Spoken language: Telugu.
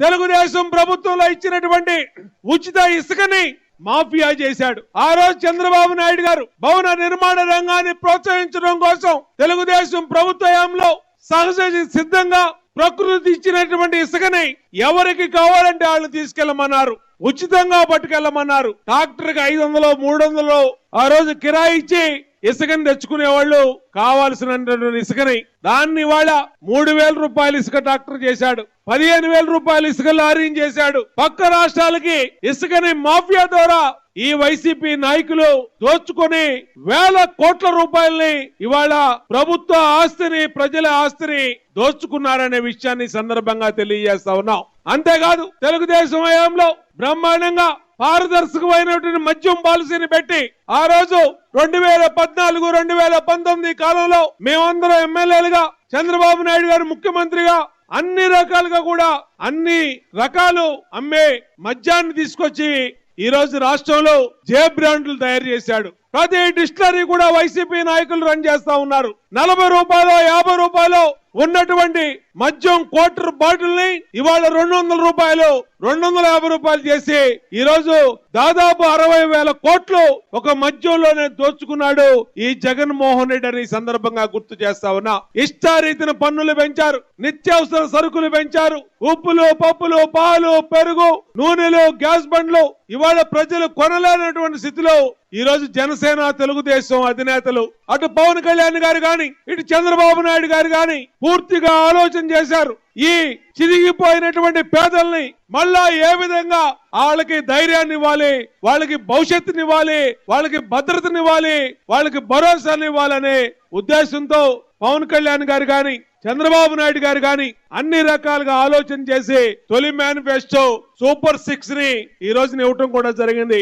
తెలుగుదేశం ప్రభుత్వంలో ఇచ్చినటువంటి ఉచిత ఇసుకని మాఫియా చేశాడు. ఆ రోజు చంద్రబాబు నాయుడు గారు భవన నిర్మాణ రంగాన్ని ప్రోత్సహించడం కోసం తెలుగుదేశం ప్రభుత్వంలో సహజ సిద్ధంగా ప్రకృతి ఇచ్చినటువంటి ఇసుకని ఎవరికి కావాలంటే వాళ్ళు తీసుకెళ్ళమన్నారు ఉచితంగా పట్టుకెళ్ళమన్నారు ట్రాక్టర్కి ఐదు వందలు మూడు వందలు ఆ రోజు కిరాయి ఇచ్చి ఇసుకని తెచ్చుకునే వాళ్ళు కావాల్సినటువంటి ఇసుకని. దాన్ని వాళ్ళ మూడు వేల రూపాయలు ఇసుక ట్రాక్టర్ చేశాడు. పదిహేను వేల రూపాయలు ఇసుక లారీని చేశాడు. పక్క రాష్ట్రాలకి ఇసుకని మాఫియా ద్వారా ఈ వైసీపీ నాయకులు దోచుకొని వేల కోట్ల రూపాయల్ని ఇవాళ ప్రభుత్వ ఆస్తిని ప్రజల ఆస్తిని దోచుకున్నారనే విషయాన్ని సందర్భంగా తెలియజేస్తా ఉన్నాం. అంతేకాదు తెలుగుదేశం హయాంలో బ్రహ్మాండంగా పారదర్శకమైనటువంటి మద్యం పాలసీని పెట్టి ఆ రోజు రెండు వేల పద్నాలుగు రెండు వేల పంతొమ్మిది కాలంలో మేమందరం ఎమ్మెల్యేలుగా చంద్రబాబు నాయుడు గారు ముఖ్యమంత్రిగా అన్ని రకాలుగా కూడా అన్ని రకాలు అమ్మే మద్యాన్ని తీసుకొచ్చి ఈ రోజు రాష్ట్రంలో జే బ్రాండ్లు తయారు చేశాడు. ప్రతి డిక్షనరీ కూడా వైసీపీ నాయకులు రన్ చేస్తా ఉన్నారు. నలభై రూపాయలు యాభై రూపాయలు ఉన్నటువంటి మద్యం క్వార్టర్ బాటిల్ని ఇవాళ రెండు వందల రూపాయలు రెండు వందల యాభై రూపాయలు చేసి ఈ రోజు దాదాపు అరవై వేల కోట్లు ఒక మద్యంలోనే దోచుకున్నాడు ఈ జగన్మోహన్ రెడ్డి అని సందర్భంగా గుర్తు చేస్తా ఉన్నా. ఇష్టారీతిన పన్నులు పెంచారు నిత్యావసర సరుకులు పెంచారు. ఉప్పులు పప్పులు పాలు పెరుగు నూనెలు గ్యాస్ బండ్లు ఇవాళ ప్రజలు కొనలేనటువంటి స్థితిలో ఈ రోజు జనసేన తెలుగుదేశం అధినేతలు అటు పవన్ కళ్యాణ్ గారు కానీ ఇటు చంద్రబాబు నాయుడు గారు కాని పూర్తిగా ఆలోచన చేశారు. ఈ చిరిగిపోయినటువంటి పేదల్ని మళ్ళా ఏ విధంగా వాళ్ళకి ధైర్యాన్ని ఇవ్వాలి వాళ్ళకి భవిష్యత్తునివ్వాలి వాళ్ళకి భద్రతనివ్వాలి వాళ్ళకి భరోసాని ఇవ్వాలనే ఉద్దేశంతో పవన్ కళ్యాణ్ గారు కాని చంద్రబాబు నాయుడు గారు కాని అన్ని రకాలుగా ఆలోచన చేసి తొలి మేనిఫెస్టో సూపర్ సిక్స్ని ఈ రోజున ఇవ్వటం కూడా జరిగింది.